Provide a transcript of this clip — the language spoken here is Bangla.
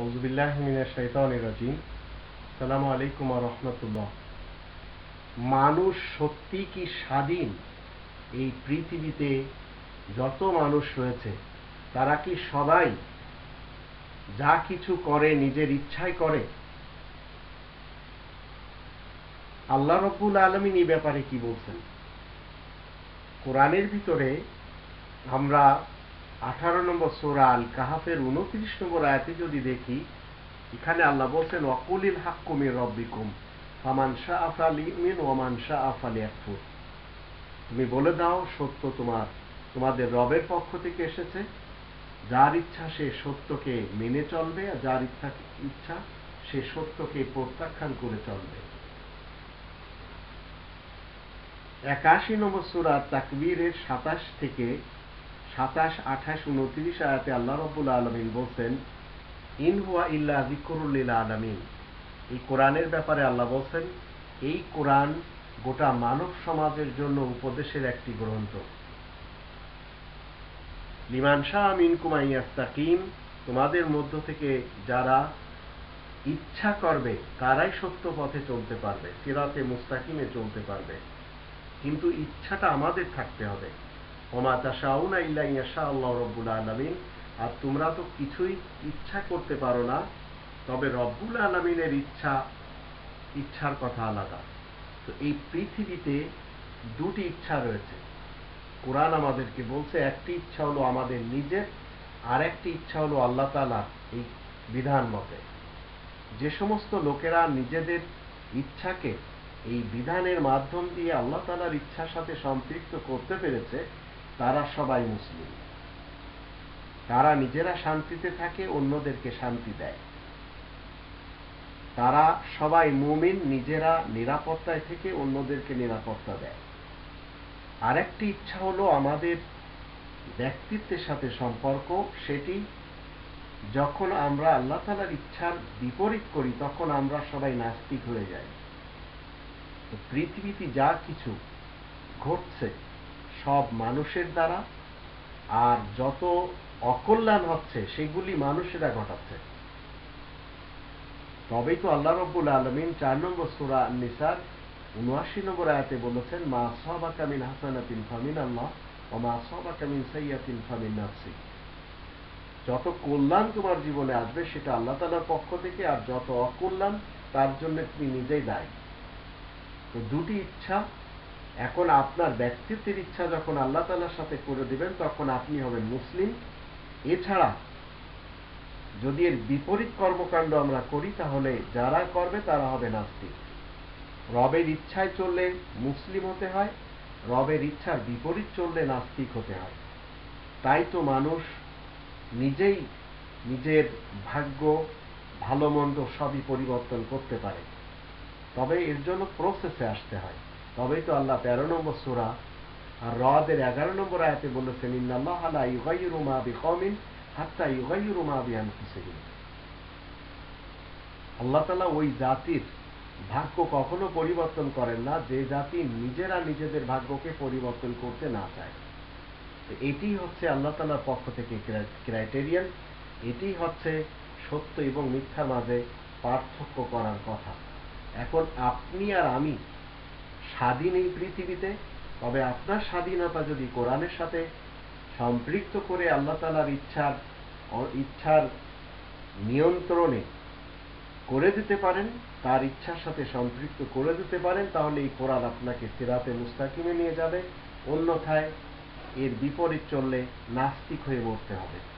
আউজুবিল্লাহ মিনাশ শাইতানির রাজিম। সালামু আলাইকুম রাহমাতুল্লাহ। মানুষ সত্যি কি স্বাধীন? এই পৃথিবীতে যত মানুষ রয়েছে, তারা কি সবাই যা কিছু করে নিজের ইচ্ছায় করে? আল্লাহ রব্বুল আলমিন এই ব্যাপারে কি বলছেন? কোরআনের ভিতরে আমরা আঠারো নম্বর সোরা আল কাহাফের উনত্রিশ নম্বর আয়াতে যদি দেখি, এখানে আল্লাহ বলছেন অকুলিল হাক্কুমের রব্বিকুম, ফামান শাহ আফাল ইমিন ওমান শাহ আফাল একফুর তুমি বলে দাও, সত্য তোমার, তোমাদের রবের পক্ষ থেকে এসেছে। যার ইচ্ছা সে সত্যকে মেনে চলবে, আর যার ইচ্ছা ইচ্ছা সে সত্যকে প্রত্যাখ্যান করে চলবে। একাশি নম্বর সুরা তাকবীরের সাতাশ থেকে সাতাশ, আঠাশ, উনত্রিশ আয়াতে আল্লাহ রব্বুল আলমিন বলছেন, ইন হুয়া ইল্লা আলমিন। এই কোরআনের ব্যাপারে আল্লাহ বলছেন, এই কোরআন গোটা মানব সমাজের জন্য উপদেশের একটি গ্রন্থ। তোমাদের মধ্য থেকে যারা ইচ্ছা করবে, তারাই সত্য পথে চলতে পারবে, সিরাতে মুস্তাকিমে চলতে পারবে। কিন্তু ইচ্ছাটা আমাদের থাকতে হবে। ওমা তাশাউনা ইল্লা ইয়াশা আল্লাহ রব্বুল আলামিন। আর তোমরা তো কিছুই ইচ্ছা করতে পারো না, তবে রব্বুল আলমিনের ইচ্ছা, ইচ্ছার কথা আলাদা। তো এই পৃথিবীতে দুটি ইচ্ছা রয়েছে। কোরআন আমাদেরকে বলছে, একটি ইচ্ছা হলো আমাদের নিজের আর একটি ইচ্ছা হলো আল্লাহ তালা এই বিধান মতে। যে সমস্ত লোকেরা নিজেদের ইচ্ছাকে এই বিধানের মাধ্যম দিয়ে আল্লাহ তালার ইচ্ছার সাথে সম্পৃক্ত করতে পেরেছে তারা সবাই মুসলিম। তারা নিজেরা শান্তিতে থাকে, অন্যদেরকে শান্তি দেয়। তারা সবাই মুমিন, নিজেরা নিরাপত্তায় থেকে অন্যদেরকে নিরাপত্তা দেয়। আরেকটি ইচ্ছা হলো আমাদের ব্যক্তিত্বের সাথে সম্পর্ক, সেটি যখন আমরা আল্লাহ তালার ইচ্ছার বিপরীত করি, তখন আমরা সবাই নাস্তিক হয়ে যাই। পৃথিবীতে যা কিছু ঘটছে সব মানুষের দ্বারা, আর যত অকল্যাণ হচ্ছে, সেগুলি মানুষেরা ঘটাচ্ছে। তবেই তো আল্লাহ রব্বুল আলমিন চার নম্বর সুরা নিসার উনআশি নম্বর আয়াতে বলেছেন, মা সবাকামিন হাসানাতিন ফামিন আল্লাহ ও মা সবাকামিন সৈয়াতিন ফামিন নাফসি যত কল্যাণ তোমার জীবনে আসবে, সেটা আল্লাহ তালার পক্ষ থেকে, আর যত অকল্যাণ, তার জন্য তুমি নিজেই দায়ী। তো দুটি ইচ্ছা এখন আপনার ব্যক্তিত্বের ইচ্ছা যখন আল্লাহ তালার সাথে করে দিবেন, তখন আপনি হবেন মুসলিম। এছাড়া যদি এর বিপরীত কর্মকাণ্ড আমরা করি, তাহলে যারা করবে তারা হবে নাস্তিক। রবের ইচ্ছায় চললে মুসলিম হতে হয়, রবের ইচ্ছার বিপরীত চললে নাস্তিক হতে হয়। তাই তো মানুষ নিজেই নিজের ভাগ্য, ভালো মন্দ সবই পরিবর্তন করতে পারে। তবে এর জন্য প্রসেসে আসতে হয়। তবেই তো আল্লাহ তেরো নম্বর সুরা আর রদের এগারো নম্বর আয়াতে বলেছেন, ইন্নাল্লাহ আলা ইউগাইরু মা বিকমিন হাত্তা ইউগাইরু মা বিআনফুসিহিম। আল্লাহ তাআলা ওই জাতির ভাগ্য কখনো পরিবর্তন করেন না, যে জাতি নিজেরা নিজেদের ভাগ্যকে পরিবর্তন করতে না চায়। তো এটি হচ্ছে আল্লাহ তালার পক্ষ থেকে ক্রাইটেরিয়ান, এটি হচ্ছে সত্য এবং মিথ্যার মাঝে পার্থক্য করার কথা। এখন আপনি আর আমি স্বাধীন এই পৃথিবীতে, তবে আপনার স্বাধীনতা যদি কোরআনের সাথে সম্পৃক্ত করে আল্লাহ তালার ইচ্ছার ইচ্ছার নিয়ন্ত্রণে করে দিতে পারেন, তার ইচ্ছার সাথে সম্পৃক্ত করে দিতে পারেন, তাহলে এই কোরআন আপনাকে সিরাতে মুস্তাকিমে নিয়ে যাবে। অন্যথায় এর বিপরীত চললে নাস্তিক হয়ে মরতে হবে।